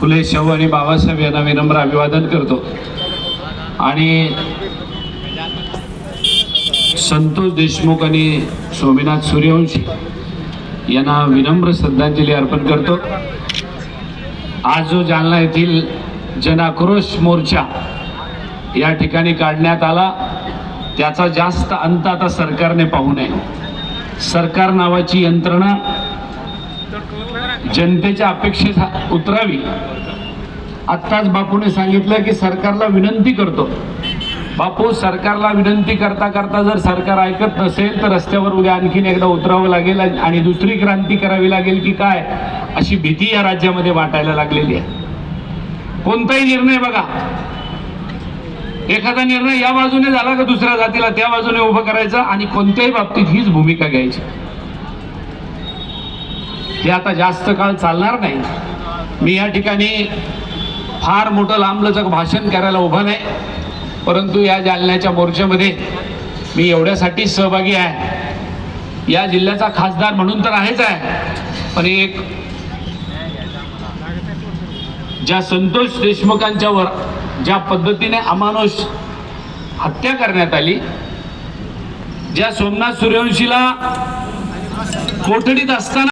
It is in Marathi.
फुले शाहू आणि बाबासाहेब यांना विनम्र अभिवादन करतो. आणि संतोष देशमुख आणि स्वामीनाथ सूर्यवंशी यांना विनम्र श्रद्धांजली अर्पण करतो. आज जो जालना येथील जनाक्रोश मोर्चा या ठिकाणी काढण्यात आला त्याचा जास्त अंत आता सरकारने पाहू नये. सरकार नावाची यंत्रणा जनतेच्या अपेक्षेस उतरावी. आत्ताच बापूने सांगितलं की सरकारला विनंती करतो. बापू सरकारला विनंती करता करता जर सरकार ऐकत नसेल तर रस्त्यावर उद्या आणखीन एकदा उतरावं लागेल आणि दुसरी क्रांती करावी लागेल की काय? अशी भीती या राज्यामध्ये वाटायला लागलेली आहे. कोणताही निर्णय बघा. एखादा निर्णय या बाजूने झाला का दुसऱ्या जातीला त्या बाजूने उभं करायचा आणि कोणत्याही बाबतीत हीच भूमिका घ्यायची. हे आता जास्त काळ चालणार नाही. मी या ठिकाणी फार मोठं लांबलचक भाषण करायला उभं नाही. परंतु या जालन्याच्या मोर्चामध्ये मी एवढ्यासाठी सहभागी आहे. या जिल्ह्याचा खासदार म्हणून तर आहेच आहे. पण एक ज्या संतोष देशमुखांच्यावर ज्या पद्धतीने अमानुष हत्या करण्यात आली ज्या सोमनाथ सूर्यवंशीला कोठडीत असताना